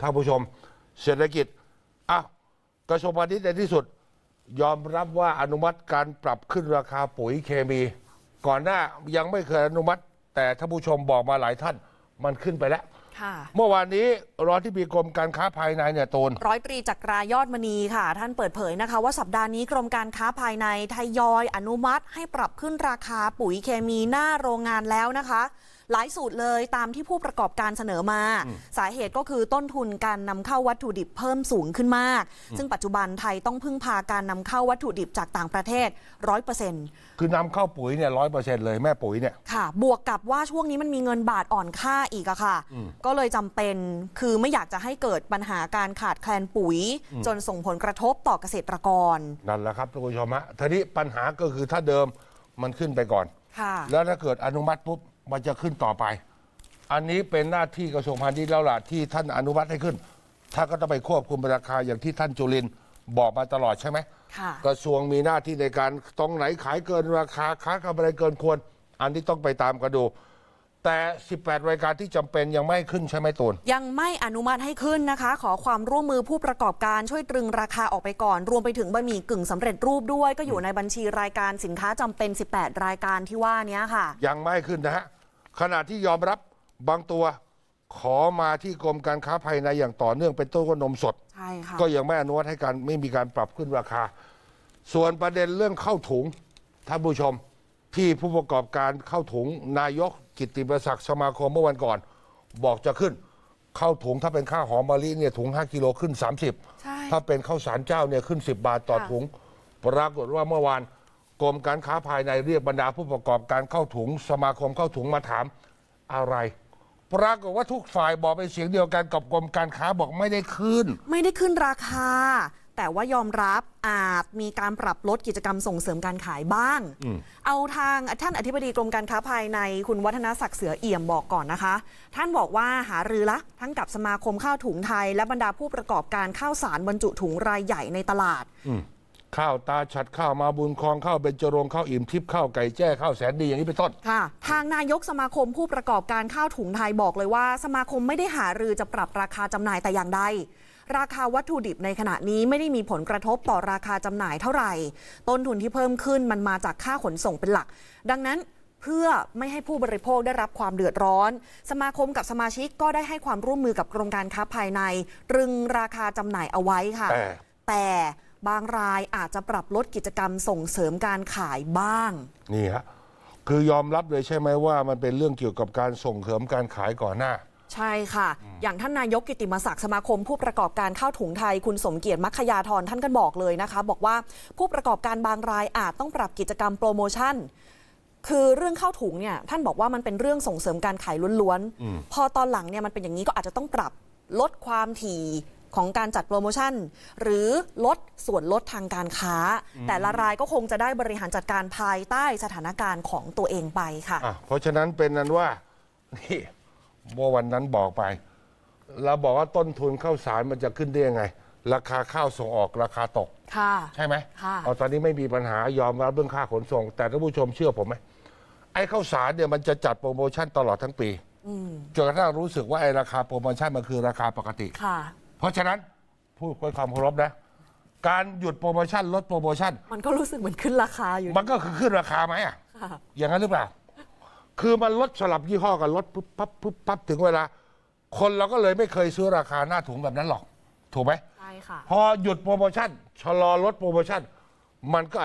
ท่านผู้ชม เศรษฐกิจอ้าวกระทรวงพาณิชย์ในที่สุด ยอมรับว่าอนุมัติการปรับขึ้นราคาปุ๋ยเคมี ก่อนหน้ายังไม่เคยอนุมัติ แต่ท่านผู้ชมบอกมาหลายท่านมันขึ้นไปแล้วค่ะเมื่อวานนี้รองที่ปีกรมการค้าภายในเนี่ยตูนร้อยตรีจักรายอดมณีค่ะ ท่านเปิดเผยนะคะ ว่าสัปดาห์นี้กรมการค้าภายในทยอยอนุมัติ ให้ปรับขึ้นราคาปุ๋ยเคมีหน้าโรงงานแล้วนะคะ หลายสูตรเลยตามที่ผู้ประกอบการเสนอมา สาเหตุก็คือต้นทุนการนำเข้าวัตถุดิบเพิ่มสูงขึ้นมาก ซึ่งปัจจุบันไทยต้องพึ่งพาการนำเข้าวัตถุดิบจากต่างประเทศร้อยเปอร์เซ็นต์คือนำเข้าปุ๋ยเนี่ยร้อยเปอร์เซ็นต์เลยแม่ปุ๋ยเนี่ยค่ะ บวกกับว่าช่วงนี้มันมีเงินบาทอ่อนค่าอีกอะค่ะ ก็เลยจำเป็นคือไม่อยากจะให้เกิดปัญหาการขาดแคลนปุ๋ย จนส่งผลกระทบต่อเกษตรกรนั่นแหละครับท่านผู้ชมฮะทีนี้ปัญหาก็คือถ้าเดิมมันขึ้นไปก่อนค่ะแล้วถ้าเกิดอนุมัติปุ๊บ มันจะขึ้นต่อไป อันนี้เป็นหน้าที่กระทรวงพาณิชย์แล้วล่ะที่ท่านอนุมัติให้ขึ้นถ้านก็ต้องไปควบคุมราคาอย่างที่ท่านจุลินทร์บอกมาตลอดใช่ไหมค่ะ กระทรวงมีหน้าที่ในการตรงไหนขายเกินราคาค้ากำไรเกินควร อันนี้ต้องไปตามกันดู แต่ 18 รายการที่จำเป็นยังไม่ให้ขึ้นใช่ไหมตูน ยังไม่อนุมัติให้ขึ้นนะคะ ขอความร่วมมือผู้ประกอบการช่วยตรึงราคาออกไปก่อน รวมไปถึงบะหมี่กึ่งสำเร็จรูปด้วย ก็อยู่ในบัญชีรายการสินค้าจำเป็น 18 รายการที่ว่านี้ค่ะ ยังไม่ให้ขึ้นนะฮะ ขณะที่ยอมรับบางตัวขอมาที่กรมการค้าภายในอย่างต่อเนื่องเป็นต้นก็นมสด ใช่ค่ะ ก็ยังไม่อนุมัติให้การไม่มีการปรับขึ้นราคา ส่วนประเด็นเรื่องเข้าถุงท่านผู้ชม ที่ผู้ประกอบการเข้าถุงนายกกิตติประศักดิ์สมาคมเมื่อวันก่อน บอกจะขึ้นเข้าถุงถ้าเป็นข้าวหอมมะลิเนี่ยถุง 5กิโลขึ้น 30 ใช่ ถ้าเป็นข้าวสารเจ้าเนี่ยขึ้น 10 บาทต่อค่ะ ถุง ปรากฏว่าเมื่อวานกรมการค้าภายในเรียกบรรดาผู้ประกอบการเข้าถุง สมาคมเข้าถุงมาถามอะไร ปรากฏว่าทุกฝ่ายบอกเป็นเสียงเดียวกันกับกรมการค้าบอกไม่ได้ขึ้น ไม่ได้ขึ้นราคา แต่ว่ายอมรับอาจมีการปรับลดกิจกรรมส่งเสริมการขายบ้าง เอาทางท่านอธิบดีกรมการค้าภายในคุณวัฒนศักดิ์เสือเอี่ยมบอกก่อนนะคะ ท่านบอกว่าหารือละ ทั้งกับสมาคมข้าวถุงไทย และบรรดาผู้ประกอบการข้าวสารบรรจุถุงรายใหญ่ในตลาดข้าวตาฉัดข้าวมาบุญคลองข้าวเบญจรงค์ข้าวอิ่มทิพย์ข้าวไก่แจ้ข้าวแสนดีอย่างนี้เป็นต้นค่ะ ทางนายกสมาคมผู้ประกอบการข้าวถุงไทยบอกเลยว่า สมาคมไม่ได้หารือจะปรับราคาจำหน่ายแต่อย่างใด ราคาวัตถุดิบในขณะนี้ไม่ได้มีผลกระทบต่อราคาจำหน่ายเท่าไหร่ ต้นทุนที่เพิ่มขึ้นมันมาจากค่าขนส่งเป็นหลัก ดังนั้นเพื่อไม่ให้ผู้บริโภคได้รับความเดือดร้อน สมาคมกับสมาชิกก็ได้ให้ความร่วมมือกับกรมการค้าภายในตรึงราคาจำหน่ายเอาไว้ค่ะ แต่แต่บางรายอาจจะปรับลดกิจกรรมส่งเสริมการขายบ้าง นี่ฮะคือยอมรับเลยใช่ไหมว่ามันเป็นเรื่องเกี่ยวกับการส่งเสริมการขายก่อนหน้า ใช่ค่ะ อย่างท่านนายกกิติมศักดิ์สมาคม ผู้ประกอบการข้าวถุงไทยคุณสมเกียรติมัคคยาธรท่านก็บอกเลยนะคะ บอกว่าผู้ประกอบการบางรายอาจต้องปรับกิจกรรมโปรโมชั่น คือเรื่องข้าวถุงเนี่ยท่านบอกว่ามันเป็นเรื่องส่งเสริมการขายล้วนๆ พอตอนหลังเนี่ยมันเป็นอย่างนี้ก็อาจจะต้องปรับลดความถี่ของการจัดโปรโมชั่น หรือลดส่วนลดทางการค้า แต่ละรายก็คงจะได้บริหารจัดการภายใต้สถานการณ์ของตัวเองไปค่ะอะเพราะฉะนั้นเป็นนั้นว่านี่ เมื่อวันนั้นบอกไป เราบอกว่าต้นทุนข้าวสารมันจะขึ้นได้ยังไง ราคาข้าวส่งออกราคาตก ค่ะ ใช่ไหมค่ะ เอาตอนนี้ไม่มีปัญหายอมรับเรื่องค่าขนส่ง แต่ท่านผู้ชมเชื่อผมไหมไอ้ข้าวสารเนี่ยมันจะจัดโปรโมชั่นตลอดทั้งปีจนกระทั่งรู้สึกว่าไอ้ราคาโปรโมชั่นมันคือราคาปกติ ค่ะ เพราะฉะนั้นพูดด้วยความเคารพนะ การหยุดโปรโมชั่นลดโปรโมชั่น มันก็รู้สึกเหมือนขึ้นราคาอยู่มันก็คือขึ้นราคาไหมอะ ค่ะ อย่างนั้นหรือเปล่า คือมันลดสลับยี่ห้อกันลดปุ๊บปั๊บปุ๊บปั๊บถึงเวลา คนเราก็เลยไม่เคยซื้อราคาหน้าถุงแบบนั้นหรอก ถูกไหมใช่ค่ะ พอหยุดโปรโมชั่นชะลอลดโปรโมชั่น มันก็อาจ